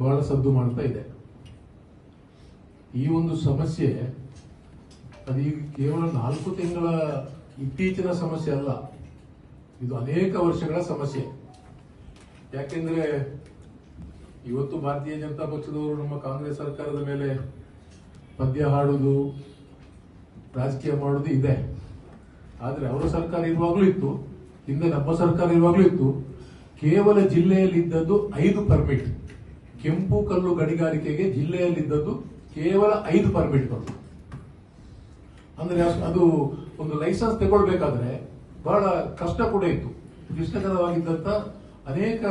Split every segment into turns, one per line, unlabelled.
ಬಹಳ ಸದ್ದು ಮಾಡ್ತಾ ಇದೆ. ಈ ಒಂದು ಸಮಸ್ಯೆ ಅದೀಗ ಕೇವಲ ನಾಲ್ಕು ತಿಂಗಳ ಇತ್ತೀಚಿನ ಸಮಸ್ಯೆ ಅಲ್ಲ, ಇದು ಅನೇಕ ವರ್ಷಗಳ ಸಮಸ್ಯೆ. ಯಾಕೆಂದ್ರೆ ಇವತ್ತು ಭಾರತೀಯ ಜನತಾ ಪಕ್ಷದವರು ನಮ್ಮ ಕಾಂಗ್ರೆಸ್ ಸರ್ಕಾರದ ಮೇಲೆ ಪದ್ಯ ಹಾಡುವುದು ರಾಜಕೀಯ ಮಾಡುವುದು ಇದೆ. ಆದರೆ ಅವರ ಸರ್ಕಾರ ಇರುವಾಗಲೂ ಇತ್ತು, ಹಿಂದೆ ನಮ್ಮ ಸರ್ಕಾರ ಇರುವಾಗಲೂ ಇತ್ತು. ಕೇವಲ ಜಿಲ್ಲೆಯಲ್ಲಿ ಇದ್ದದ್ದು ಐದು ಪರ್ಮಿಟ್ ಕೆಂಪು ಕಲ್ಲು ಗಣಿಗಾರಿಕೆಗೆ ಜಿಲ್ಲೆಯಲ್ಲಿದ್ದದ್ದು ಕೇವಲ ಐದು ಪರ್ಮಿಟ್ಗಳು ಅಂದ್ರೆ ಅದು ಒಂದು ಲೈಸೆನ್ಸ್ ತಗೊಳ್ಬೇಕಾದ್ರೆ ಬಹಳ ಕಷ್ಟ ಕೂಡ ಇತ್ತು. ಕ್ಲಿಷ್ಟಕರವಾಗಿದ್ದಂತ ಅನೇಕ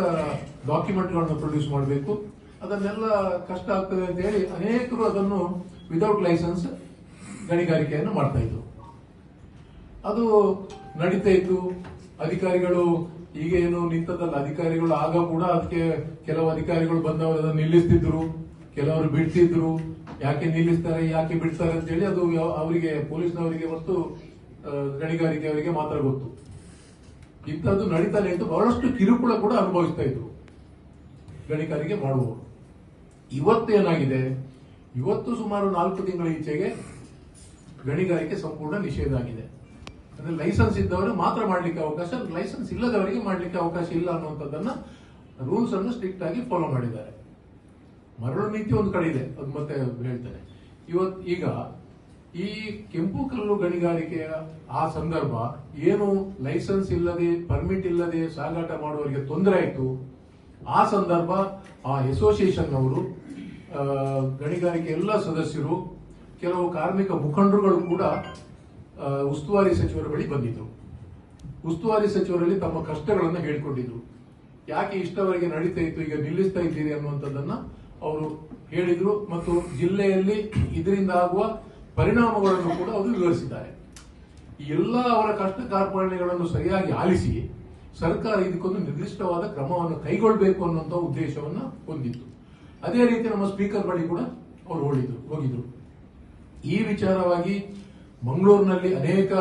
ಡಾಕ್ಯುಮೆಂಟ್ಗಳನ್ನು ಪ್ರೊಡ್ಯೂಸ್ ಮಾಡಬೇಕು. ಅದನ್ನೆಲ್ಲ ಕಷ್ಟ ಆಗ್ತದೆ ಅಂತ ಹೇಳಿ ಅನೇಕರು ಅದನ್ನು ವಿದೌಟ್ ಲೈಸೆನ್ಸ್ ಗಣಿಗಾರಿಕೆಯನ್ನು ಮಾಡ್ತಾ ಇದ್ರು. ಅದು ನಡೀತಾ ಇತ್ತು. ಅಧಿಕಾರಿಗಳು ಈಗ ಏನು ನಿಂತದಲ್ಲ ಅಧಿಕಾರಿಗಳು ಆಗ ಕೂಡ ಅದಕ್ಕೆ ಕೆಲವು ಅಧಿಕಾರಿಗಳು ಬಂದವರು ಅದನ್ನು ನಿಲ್ಲಿಸ್ತಿದ್ರು, ಕೆಲವರು ಬಿಡ್ತಿದ್ರು. ಯಾಕೆ ನಿಲ್ಲಿಸ್ತಾರೆ, ಯಾಕೆ ಬಿಡ್ತಾರೆ ಅಂತ ಹೇಳಿ ಅದು ಅವರಿಗೆ, ಪೊಲೀಸ್ನವರಿಗೆ ಮತ್ತು ಗಣಿಗಾರಿಕೆ ಅವರಿಗೆ ಮಾತ್ರ ಗೊತ್ತು. ಇಂಥದ್ದು ನಡೀತಾನೆ ಅಂತ ಬಹಳಷ್ಟು ಕಿರುಕುಳ ಕೂಡ ಅನುಭವಿಸ್ತಾ ಇದ್ರು. ಗಣಿಗಾರಿಕೆ ಮಾಡುವವರು. ಇವತ್ತೇನಾಗಿದೆ ಇವತ್ತು ಸುಮಾರು ನಾಲ್ಕು ತಿಂಗಳ ಈಚೆಗೆ ಗಣಿಗಾರಿಕೆ ಸಂಪೂರ್ಣ ನಿಷೇಧ ಆಗಿದೆ. ಅಂದ್ರೆ ಲೈಸೆನ್ಸ್ ಇದ್ದವರು ಮಾತ್ರ ಮಾಡ್ಲಿಕ್ಕೆ ಅವಕಾಶ ಲೈಸೆನ್ಸ್ ಇಲ್ಲದವರಿಗೆ ಮಾಡ್ಲಿಕ್ಕೆ ಅವಕಾಶ ಇಲ್ಲ ಅನ್ನುವಂಥದ್ದನ್ನ ರೂಲ್ಸ್ ಅನ್ನು ಸ್ಟ್ರಿಕ್ಟ್ ಆಗಿ ಫಾಲೋ ಮಾಡಿದ್ದಾರೆ. ಮರಳು ನೀತಿ ಒಂದು ಕಡೆ ಇದೆ, ಅದು ಮತ್ತೆ ಹೇಳ್ತೇನೆ. ಇವತ್ ಈಗ ಈ ಕೆಂಪು ಕಲ್ಲು ಗಣಿಗಾರಿಕೆಯ ಆ ಸಂದರ್ಭ ಏನು ಲೈಸೆನ್ಸ್ ಇಲ್ಲದೆ ಪರ್ಮಿಟ್ ಇಲ್ಲದೆ ಸಾಗಾಟ ಮಾಡುವವರಿಗೆ ತೊಂದರೆ ಆಯಿತು, ಆ ಸಂದರ್ಭ ಆ ಅಸೋಸಿಯೇಷನ್ ಅವರು ಗಣಿಗಾರಿಕೆ ಎಲ್ಲ ಸದಸ್ಯರು, ಕೆಲವು ಕಾರ್ಮಿಕ ಮುಖಂಡರುಗಳು ಕೂಡ ಉಸ್ತುವಾರಿ ಸಚಿವರ ಬಳಿ ಬಂದಿದ್ರು. ಉಸ್ತುವಾರಿ ಸಚಿವರಲ್ಲಿ ತಮ್ಮ ಕಷ್ಟಗಳನ್ನು ಹೇಳಿಕೊಂಡಿದ್ರು. ಯಾಕೆ ಇಷ್ಟವರೆಗೆ ನಡೀತಾ ಇತ್ತು, ಈಗ ನಿಲ್ಲಿಸ್ತಾ ಇದ್ದೀರಿ ಅನ್ನುವಂಥದ್ದನ್ನ ಅವರು ಹೇಳಿದ್ರು ಮತ್ತು ಜಿಲ್ಲೆಯಲ್ಲಿ ಇದರಿಂದ ಆಗುವ ಪರಿಣಾಮಗಳನ್ನು ಕೂಡ ಅವರು ವಿವರಿಸಿದ್ದಾರೆ. ಎಲ್ಲ ಅವರ ಕಷ್ಟ ಕಾರ್ಪಣ್ಯಗಳನ್ನು ಸರಿಯಾಗಿ ಆಲಿಸಿ ಸರ್ಕಾರ ಇದಕ್ಕೊಂದು ನಿರ್ದಿಷ್ಟವಾದ ಕ್ರಮವನ್ನು ಕೈಗೊಳ್ಳಬೇಕು ಅನ್ನುವಂಥ ಉದ್ದೇಶವನ್ನು ಹೊಂದಿತ್ತು. ಅದೇ ರೀತಿ ನಮ್ಮ ಸ್ಪೀಕರ್ ಬಳಿ ಕೂಡ ಅವರು ಹೋಗಿದ್ರು ಹೋಗಿದ್ರು. ಈ ವಿಚಾರವಾಗಿ ಮಂಗಳೂರಿನಲ್ಲಿ ಅನೇಕ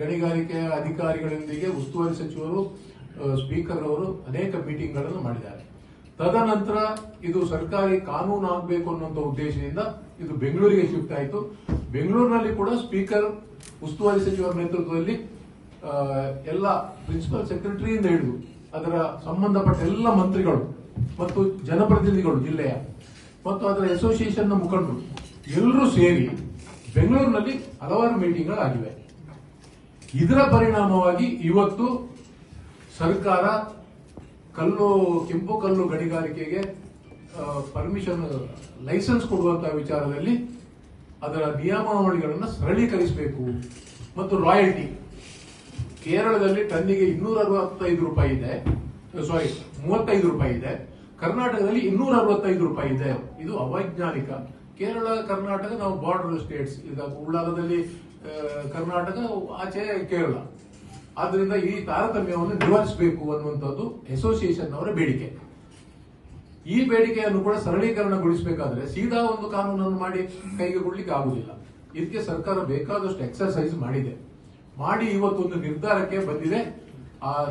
ಗಣಿಗಾರಿಕೆಯ ಅಧಿಕಾರಿಗಳೊಂದಿಗೆ ಉಸ್ತುವಾರಿ ಸಚಿವರು ಸ್ಪೀಕರ್ ಅವರು ಅನೇಕ ಮೀಟಿಂಗ್ಗಳನ್ನು ಮಾಡಿದ್ದಾರೆ. ತದನಂತರ ಇದು ಸರ್ಕಾರಿ ಕಾನೂನು ಆಗಬೇಕು ಅನ್ನುವಂಥ ಉದ್ದೇಶದಿಂದ ಇದು ಬೆಂಗಳೂರಿಗೆ ಶಿಫ್ಟ್ ಆಯಿತು. ಬೆಂಗಳೂರಿನಲ್ಲಿ ಕೂಡ ಸ್ಪೀಕರ್, ಉಸ್ತುವಾರಿ ಸಚಿವರ ನೇತೃತ್ವದಲ್ಲಿ ಎಲ್ಲ ಪ್ರಿನ್ಸಿಪಲ್ ಸೆಕ್ರೆಟರಿಯಿಂದ ಹಿಡಿದು ಅದರ ಸಂಬಂಧಪಟ್ಟ ಎಲ್ಲ ಮಂತ್ರಿಗಳು ಮತ್ತು ಜನಪ್ರತಿನಿಧಿಗಳು ಜಿಲ್ಲೆಯ ಮತ್ತು ಅದರ ಅಸೋಸಿಯೇಷನ್ನ ಮುಖಂಡರು ಎಲ್ಲರೂ ಸೇರಿ ಬೆಂಗಳೂರಿನಲ್ಲಿ ಹಲವಾರು ಮೀಟಿಂಗ್ಗಳಾಗಿವೆ. ಇದರ ಪರಿಣಾಮವಾಗಿ ಇವತ್ತು ಸರ್ಕಾರ ಕಲ್ಲು, ಕೆಂಪು ಕಲ್ಲು ಗಣಿಗಾರಿಕೆಗೆ ಪರ್ಮಿಷನ್ ಲೈಸೆನ್ಸ್ ಕೊಡುವಂತಹ ವಿಚಾರದಲ್ಲಿ ಅದರ ನಿಯಮಾವಳಿಗಳನ್ನು ಸರಳೀಕರಿಸಬೇಕು ಮತ್ತು ರಾಯಲ್ಟಿ ಕೇರಳದಲ್ಲಿ ಟನ್ನಿಗೆ ಇನ್ನೂರ ಅರವತ್ತೈದು ರೂಪಾಯಿ ಇದೆ. ಸಾರಿ ಮೂವತ್ತೈದು ರೂಪಾಯಿ ಇದೆ. ಕರ್ನಾಟಕದಲ್ಲಿ ಇನ್ನೂರ ಅರವತ್ತೈದು ರೂಪಾಯಿ ಇದೆ. ಇದು ಅವೈಜ್ಞಾನಿಕ ಕೇರಳ, ಕರ್ನಾಟಕ, ನಾವು ಬಾರ್ಡರ್ ಸ್ಟೇಟ್ಸ್ ಈಗ ಉಳ್ಳಾಲದಲ್ಲಿ ಕರ್ನಾಟಕ, ಆಚೆ ಕೇರಳ. ಆದ್ರಿಂದ ಈ ತಾರತಮ್ಯವನ್ನು ನಿವಾರಿಸಬೇಕು ಅನ್ನುವಂಥದ್ದು ಅಸೋಸಿಯೇಷನ್ ಅವರ ಬೇಡಿಕೆ. ಈ ಬೇಡಿಕೆಯನ್ನು ಕೂಡ ಸರಳೀಕರಣಗೊಳಿಸಬೇಕಾದ್ರೆ ಸೀದಾ ಒಂದು ಕಾನೂನನ್ನು ಮಾಡಿ ಕೈಗೆ ಕೊಡ್ಲಿಕ್ಕೆ ಆಗುದಿಲ್ಲ. ಇದಕ್ಕೆ ಸರ್ಕಾರ ಬೇಕಾದಷ್ಟು ಎಕ್ಸರ್ಸೈಸ್ ಮಾಡಿದೆ. ಮಾಡಿ ಇವತ್ತೊಂದು ನಿರ್ಧಾರಕ್ಕೆ ಬಂದಿದೆ. ಆ,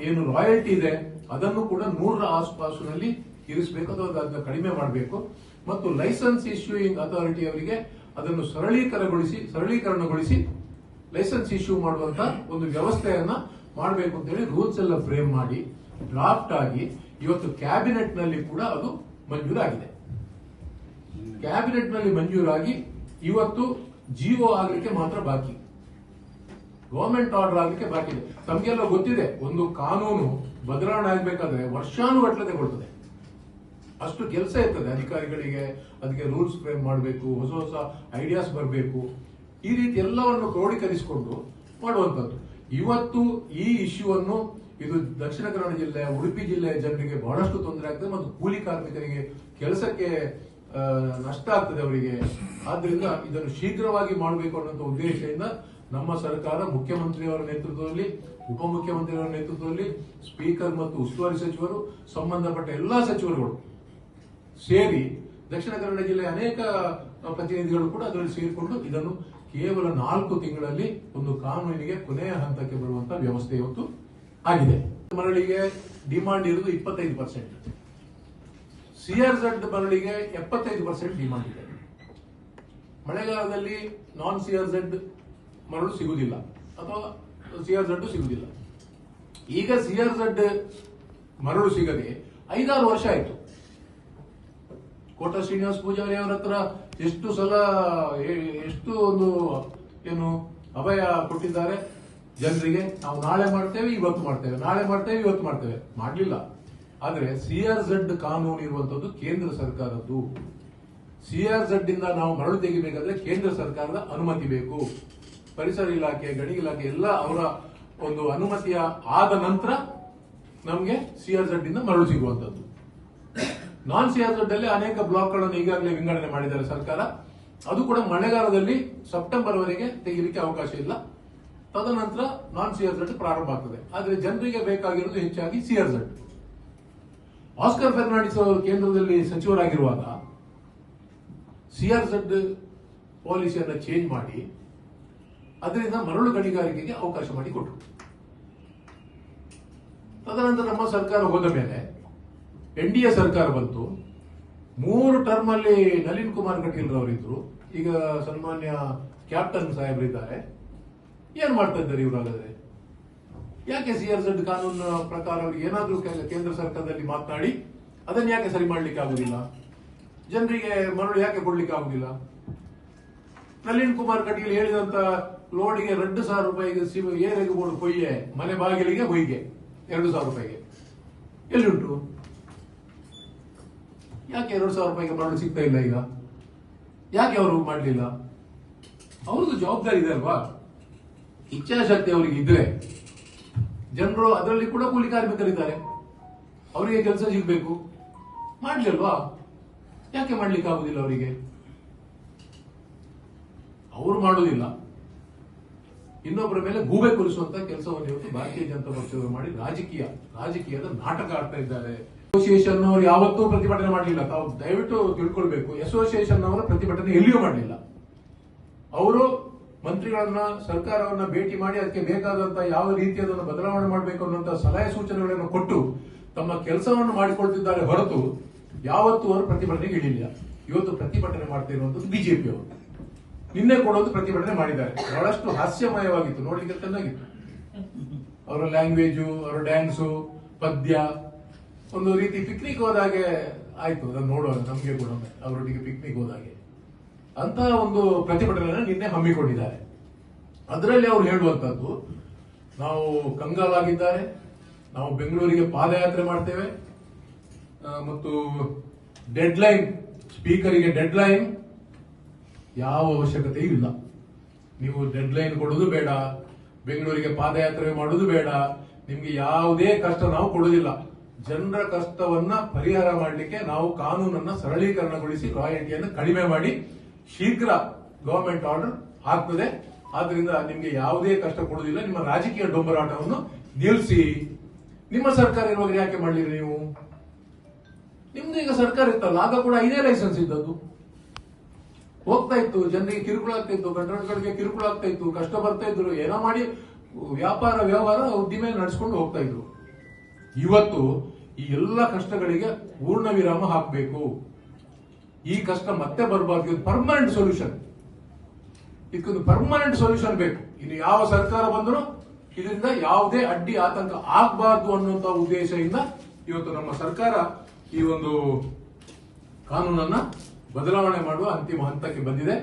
ಏನು ರಾಯಲ್ಟಿ ಇದೆ, ಅದನ್ನು ಕೂಡ ನೂರರ ಆಸುಪಾಸಿನಲ್ಲಿ ಇರಿಸಬೇಕು ಅಥವಾ ಅದನ್ನು ಕಡಿಮೆ ಮಾಡಬೇಕು. ಮತ್ತು ಲೈಸೆನ್ಸ್ ಇಶ್ಯೂಯಿಂಗ್ ಅಥಾರಿಟಿ ಅವರಿಗೆ ಅದನ್ನು ಸರಳೀಕರಣಗೊಳಿಸಿ ಸರಳೀಕರಣಗೊಳಿಸಿ ಲೈಸೆನ್ಸ್ ಇಶ್ಯೂ ಮಾಡುವಂತ ಒಂದು ವ್ಯವಸ್ಥೆಯನ್ನ ಮಾಡಬೇಕು ಅಂತ ಹೇಳಿ ರೂಲ್ಸ್ ಎಲ್ಲ ಫ್ರೇಮ್ ಮಾಡಿ ಡ್ರಾಫ್ಟ್ ಆಗಿ ಇವತ್ತು ಕ್ಯಾಬಿನೆಟ್ನಲ್ಲಿ ಕೂಡ ಅದು ಮಂಜೂರಾಗಿದೆ. ಕ್ಯಾಬಿನೆಟ್ನಲ್ಲಿ ಮಂಜೂರಾಗಿ ಇವತ್ತು ಜಿಒ ಆಗಲಿಕ್ಕೆ ಮಾತ್ರ ಬಾಕಿ. ಗವರ್ಮೆಂಟ್ ಆರ್ಡರ್ ಆಗಲಿಕ್ಕೆ ಬಾಕಿ ಇದೆ ತಮಗೆಲ್ಲ ಗೊತ್ತಿದೆ, ಒಂದು ಕಾನೂನು ಬದಲಾವಣೆ ಆಗಬೇಕಾದ್ರೆ ವರ್ಷಾನುಗಟ್ಟಲೆ ತಗೊಳ್ತದೆ. ಅಷ್ಟು ಕೆಲಸ ಇರ್ತದೆ ಅಧಿಕಾರಿಗಳಿಗೆ, ಅದಕ್ಕೆ ರೂಲ್ಸ್ ಫ್ರೇಮ್ ಮಾಡಬೇಕು, ಹೊಸ ಹೊಸ ಐಡಿಯಾಸ್ ಬರಬೇಕು. ಈ ರೀತಿ ಎಲ್ಲವನ್ನು ಕ್ರೋಢೀಕರಿಸಿಕೊಂಡು ಮಾಡುವಂಥದ್ದು. ಇವತ್ತು ಈ ಇಶ್ಯೂ ಅನ್ನು ಇದು ದಕ್ಷಿಣ ಕನ್ನಡ ಜಿಲ್ಲೆ, ಉಡುಪಿ ಜಿಲ್ಲೆಯ ಜನರಿಗೆ ಬಹಳಷ್ಟು ತೊಂದರೆ ಆಗ್ತದೆ ಮತ್ತು ಕೂಲಿ ಕಾರ್ಮಿಕರಿಗೆ ಕೆಲಸಕ್ಕೆ ನಷ್ಟ ಆಗ್ತದೆ ಅವರಿಗೆ. ಆದ್ರಿಂದ ಇದನ್ನು ಶೀಘ್ರವಾಗಿ ಮಾಡಬೇಕು ಅನ್ನೋ ಉದ್ದೇಶದಿಂದ ನಮ್ಮ ಸರ್ಕಾರ ಮುಖ್ಯಮಂತ್ರಿಯವರ ನೇತೃತ್ವದಲ್ಲಿ, ಉಪಮುಖ್ಯಮಂತ್ರಿಯವರ ನೇತೃತ್ವದಲ್ಲಿ, ಸ್ಪೀಕರ್ ಮತ್ತು ಉಸ್ತುವಾರಿ ಸಚಿವರು, ಸಂಬಂಧಪಟ್ಟ ಎಲ್ಲಾ ಸಚಿವರುಗಳು ಸೇರಿ ದಕ್ಷಿಣ ಕನ್ನಡ ಜಿಲ್ಲೆಯ ಅನೇಕ ಪ್ರತಿನಿಧಿಗಳು ಕೂಡ ಅದರಲ್ಲಿ ಸೇರಿಕೊಂಡು ಇದನ್ನು ಕೇವಲ ನಾಲ್ಕು ತಿಂಗಳಲ್ಲಿ ಒಂದು ಕಾನೂನಿಗೆ ಕೊನೆಯ ಹಂತಕ್ಕೆ ಬರುವಂತ ವ್ಯವಸ್ಥೆ ಇವತ್ತು ಆಗಿದೆ. ಮರಳಿಗೆ ಡಿಮಾಂಡ್ ಇರುವುದು ಇಪ್ಪತ್ತೈದು ಪರ್ಸೆಂಟ್ ಸಿ ಆರ್ ಝಡ್ ಮರಳಿಗೆ ಎಪ್ಪತ್ತೈದು ಪರ್ಸೆಂಟ್ ಡಿಮಾಂಡ್ ಇದೆ. ಮಳೆಗಾಲದಲ್ಲಿ ನಾನ್ ಸಿ ಆರ್ ಝಡ್ ಮರಳು ಸಿಗುವುದಿಲ್ಲ. ಅಥವಾ ಸಿ ಆರ್ ಝಡ್ ಸಿಗುವುದಿಲ್ಲ. ಈಗ ಸಿ ಆರ್ ಝಡ್ ಮರಳು ಸಿಗದೆ ಐದಾರು ವರ್ಷ ಆಯ್ತು. ಕೋಟ ಶ್ರೀನಿವಾಸ ಪೂಜಾರಿ ಅವರ ಹತ್ರ ಎಷ್ಟು ಸಲ ಎಷ್ಟು ಒಂದು ಏನು ಅಭಯ ಕೊಟ್ಟಿದ್ದಾರೆ ಜನರಿಗೆ, ನಾವು ನಾಳೆ ಮಾಡ್ತೇವೆ, ಇವತ್ತು ಮಾಡ್ತೇವೆ, ನಾಳೆ ಮಾಡ್ತೇವೆ, ಇವತ್ತು ಮಾಡ್ತೇವೆ. ಮಾಡಲಿಲ್ಲ. ಆದ್ರೆ ಸಿ ಆರ್ ಝಡ್ ಕಾನೂನು ಇರುವಂತದ್ದು ಕೇಂದ್ರ ಸರ್ಕಾರದ್ದು. ಸಿ ಆರ್ ಝಡ್ ಇಂದ ನಾವು ಮರಳು ತೆಗಿಬೇಕಾದ್ರೆ ಕೇಂದ್ರ ಸರ್ಕಾರದ ಅನುಮತಿ ಬೇಕು. ಪರಿಸರ ಇಲಾಖೆ ಗಣಿ ಇಲಾಖೆ ಎಲ್ಲ ಅವರ ಒಂದು ಅನುಮತಿಯ ಆದ ನಂತರ ನಮಗೆ ಸಿ ಆರ್ ಝಡ್ ಇಂದ ಮರಳು ಸಿಗುವಂತದ್ದು. ನಾನ್ ಸಿ ಅಲ್ಲಿ ಅನೇಕ ಬ್ಲಾಕ್ಗಳನ್ನು ಈಗಾಗಲೇ ವಿಂಗಡಣೆ ಮಾಡಿದ್ದಾರೆ ಸರ್ಕಾರ. ಅದು ಕೂಡ ಮಳೆಗಾಲದಲ್ಲಿ ಸೆಪ್ಟೆಂಬರ್ ವರೆಗೆ ತೆಗಿಲಿಕ್ಕೆ ಅವಕಾಶ ಇಲ್ಲ. ತದನಂತರ ನಾನ್ ಸಿ ಆರ್ ಝಡ್ ಪ್ರಾರಂಭ ಆಗ್ತದೆ. ಆದರೆ ಜನರಿಗೆ ಬೇಕಾಗಿರೋದು ಹೆಚ್ಚಾಗಿ C R Z. Oscar Fernandes ಅವರು ಕೇಂದ್ರದಲ್ಲಿ ಸಚಿವರಾಗಿರುವಾಗ ಸಿ ಆರ್ ಝಡ್ ಪಾಲಿಸಿಯನ್ನು ಚೇಂಜ್ ಮಾಡಿ ಅದರಿಂದ ಮರಳು ಗಣಿಗಾರಿಕೆಗೆ ಅವಕಾಶ ಮಾಡಿಕೊಟ್ರು. ತದನಂತರ ನಮ್ಮ ಸರ್ಕಾರ ಹೋದ ಮೇಲೆ ಎನ್ ಡಿ ಎ ಸರ್ಕಾರ ಬಂತು. ಮೂರು ಟರ್ಮ್ ಅಲ್ಲಿ ನಳಿನ್ ಕುಮಾರ್ ಕಟೀಲ್ ಅವರಿದ್ರು ಈಗ ಸನ್ಮಾನ್ಯ ಕ್ಯಾಪ್ಟನ್ ಸಾಹೇಬ್ರಿದ್ದಾರೆ. ಏನ್ ಮಾಡ್ತಾ ಇದ್ದಾರೆ ಇವರಾಗದೆ? ಯಾಕೆ ಸಿ ಆರ್ ಝಡ್ ಕಾನೂನಿನ ಪ್ರಕಾರ ಅವ್ರಿಗೆ ಏನಾದ್ರೂ ಕೇಂದ್ರ ಸರ್ಕಾರದಲ್ಲಿ ಮಾತನಾಡಿ, ಅದನ್ನ ಯಾಕೆ ಸರಿ ಮಾಡ್ಲಿಕ್ಕೆ ಆಗುದಿಲ್ಲ? ಜನರಿಗೆ ಮರಳು ಯಾಕೆ ಕೊಡ್ಲಿಕ್ಕೆ ಆಗುದಿಲ್ಲ? ನಳಿನ್ ಕುಮಾರ್ ಕಟೀಲ್ ಹೇಳಿದಂತ ಲೋಡಿಗೆ ಎರಡು ಸಾವಿರ ರೂಪಾಯಿಗೆ ಏರೆಗೆ ಬೋರ್ಡ್ ಕೊಯ್ಯೆ, ಮನೆ ಬಾಗಿಲಿಗೆ ಹೊಯ್ಗೆ, ಎರಡು ಸಾವಿರ ರೂಪಾಯಿಗೆ. ಎಲ್ಲಿ ಉಂಟು? ಯಾಕೆ ಎರಡು ಸಾವಿರ ರೂಪಾಯಿಗೆ ಮರಳು ಸಿಗ್ತಾ ಇಲ್ಲ ಈಗ? ಯಾಕೆ ಅವರು ಮಾಡಲಿಲ್ಲ? ಅವ್ರದ್ದು ಜವಾಬ್ದಾರಿ ಇದೆ ಅಲ್ವಾ? ಇಚ್ಛಾಶಕ್ತಿ ಅವರಿಗೆ ಇದ್ರೆ ಜನರು ಅದರಲ್ಲಿ ಕೂಡ ಕೂಲಿ ಕಾರ್ಮಿಕರಿದ್ದಾರೆ. ಅವರಿಗೆ ಕೆಲಸ ಸಿಗಬೇಕು. ಮಾಡ್ಲಿಲ್ವಾ ಯಾಕೆ ಮಾಡ್ಲಿಕ್ಕೆ ಆಗುದಿಲ್ಲ ಅವರಿಗೆ? ಅವರು ಮಾಡೋದಿಲ್ಲ. ಇನ್ನೊಬ್ಬರ ಮೇಲೆ ಗೂಬೆ ಕುರಿಸುವಂತ ಕೆಲಸವನ್ನು ಇವತ್ತು ಭಾರತೀಯ ಜನತಾ ಪಕ್ಷದವರು ಮಾಡಿ ರಾಜಕೀಯ, ರಾಜಕೀಯದ ನಾಟಕ ಆಡ್ತಾ ಇದ್ದಾರೆ. ಅಸೋಸಿಯೇಷನ್ ಅವರು ಯಾವತ್ತೂ ಪ್ರತಿಭಟನೆ ಮಾಡಲಿಲ್ಲ. ತಾವು ದಯವಿಟ್ಟು ತಿಳ್ಕೊಳ್ಬೇಕು. ಅಸೋಸಿಯೇಷನ್ ಅವರು ಪ್ರತಿಭಟನೆ ಎಲ್ಲಿಯೂ ಮಾಡಲಿಲ್ಲ. ಅವರು ಮಂತ್ರಿಗಳನ್ನ, ಸರ್ಕಾರವನ್ನ ಭೇಟಿ ಮಾಡಿ ಅದಕ್ಕೆ ಬೇಕಾದಂತಹ ಯಾವ ರೀತಿ ಅದನ್ನು ಬದಲಾವಣೆ ಮಾಡಬೇಕು ಅನ್ನುವಂಥ ಸಲಹೆ ಸೂಚನೆಗಳನ್ನು ಕೊಟ್ಟು ತಮ್ಮ ಕೆಲಸವನ್ನು ಮಾಡಿಕೊಳ್ತಿದ್ದಾರೆ ಹೊರತು ಯಾವತ್ತೂ ಅವರು ಪ್ರತಿಭಟನೆಗೆ ಇಳಿಲಿಲ್ಲ. ಇವತ್ತು ಪ್ರತಿಭಟನೆ ಮಾಡ್ತಾ ಇರುವಂತದ್ದು ಬಿಜೆಪಿ ಅವರು. ನಿನ್ನೆ ಕೂಡ ಒಂದು ಪ್ರತಿಭಟನೆ ಮಾಡಿದ್ದಾರೆ. ಬಹಳಷ್ಟು ಹಾಸ್ಯಮಯವಾಗಿತ್ತು. ನೋಡ್ಲಿಕ್ಕೆ ಚೆನ್ನಾಗಿತ್ತು. ಅವರ ಲ್ಯಾಂಗ್ವೇಜು ಅವರ ಡ್ಯಾನ್ಸು ಪದ್ಯ ಒಂದು ರೀತಿ ಪಿಕ್ನಿಕ್ ಹೋದಾಗೆ ಆಯ್ತು. ಅದನ್ನು ನೋಡುವಾಗ ನಮಗೆ ಕೂಡ ಅವರೊಟ್ಟಿಗೆ ಪಿಕ್ನಿಕ್ ಹೋದಾಗೆ. ಅಂತಹ ಒಂದು ಪ್ರತಿಭಟನೆಯನ್ನು ನಿನ್ನೆ ಹಮ್ಮಿಕೊಂಡಿದ್ದಾರೆ. ಅದರಲ್ಲಿ ಅವರು ಹೇಳುವಂತದ್ದು ನಾವು ಕಂಗಾಲಾಗಿದ್ದಾರೆ. ನಾವು ಬೆಂಗಳೂರಿಗೆ ಪಾದಯಾತ್ರೆ ಮಾಡ್ತೇವೆ. ಮತ್ತು ಡೆಡ್ ಲೈನ್ ಸ್ಪೀಕರಿಗೆ ಡೆಡ್ಲೈನ್ ಯಾವ ಅವಶ್ಯಕತೆಯೂ ಇಲ್ಲ. ನೀವು ಡೆಡ್ಲೈನ್ ಕೊಡೋದು ಬೇಡ. ಬೆಂಗಳೂರಿಗೆ ಪಾದಯಾತ್ರೆ ಮಾಡೋದು ಬೇಡ. ನಿಮ್ಗೆ ಯಾವುದೇ ಕಷ್ಟ ನಾವು ಕೊಡುವುದಿಲ್ಲ. ಜನರ ಕಷ್ಟವನ್ನ ಪರಿಹಾರ ಮಾಡಲಿಕ್ಕೆ ನಾವು ಕಾನೂನನ್ನ ಸರಳೀಕರಣಗೊಳಿಸಿ ರಾಯಲ್ಟಿಯನ್ನು ಕಡಿಮೆ ಮಾಡಿ ಶೀಘ್ರ ಗವರ್ಮೆಂಟ್ ಆರ್ಡರ್ ಆಗ್ತದೆ ಆದ್ರಿಂದ ನಿಮಗೆ ಯಾವುದೇ ಕಷ್ಟ ಕೊಡುವುದಿಲ್ಲ. ನಿಮ್ಮ ರಾಜಕೀಯ ಡೊಂಬರಾಟವನ್ನು ನಿಲ್ಲಿಸಿ. ನಿಮ್ಮ ಸರ್ಕಾರ ಇರುವಾಗ ಯಾಕೆ ಮಾಡಲಿಲ್ಲ ನೀವು? ನಿಮ್ದು ಈಗ ಸರ್ಕಾರ ಇತ್ತಲ್ಲ, ಆಗ ಕೂಡ ಇದೇ ಲೈಸೆನ್ಸ್ ಇದ್ದದ್ದು. ಹೋಗ್ತಾ ಇತ್ತು, ಜನರಿಗೆ ಕಿರುಕುಳ ಆಗ್ತಾ ಇತ್ತು ಕಟ್ಟಡಗಳಿಗೆ ಕಿರುಕುಳ ಆಗ್ತಾ ಇತ್ತು, ಕಷ್ಟ ಬರ್ತಾ ಇದ್ರು, ಏನೋ ಮಾಡಿ ವ್ಯಾಪಾರ, ವ್ಯವಹಾರ ಉದ್ದಿಮೆ ನಡೆಸ್ಕೊಂಡು ಹೋಗ್ತಾ ಇದ್ರು. ಇವತ್ತು ಈ ಎಲ್ಲ ಕಷ್ಟಗಳಿಗೆ ಪೂರ್ಣ ವಿರಾಮ ಹಾಕಬೇಕು. ಈ ಕಷ್ಟ ಮತ್ತೆ ಬರಬಾರ್ದು. ಇದು ಪರ್ಮನೆಂಟ್ ಸೊಲ್ಯೂಷನ್ ಇದಕ್ಕೊಂದು ಪರ್ಮನೆಂಟ್ ಸೊಲ್ಯೂಷನ್ ಬೇಕು. ಇನ್ನು ಯಾವ ಸರ್ಕಾರ ಬಂದರೂ ಇದರಿಂದ ಯಾವುದೇ ಅಡ್ಡಿ ಆತಂಕ ಆಗಬಾರ್ದು ಅನ್ನುವಂತ ಉದ್ದೇಶದಿಂದ ಇವತ್ತು ನಮ್ಮ ಸರ್ಕಾರ ಈ ಒಂದು ಕಾನೂನನ್ನ ಬದಲಾವಣೆ ಮಾಡುವ ಅಂತಿಮ ಹಂತಕ್ಕೆ ಬಂದಿದೆ.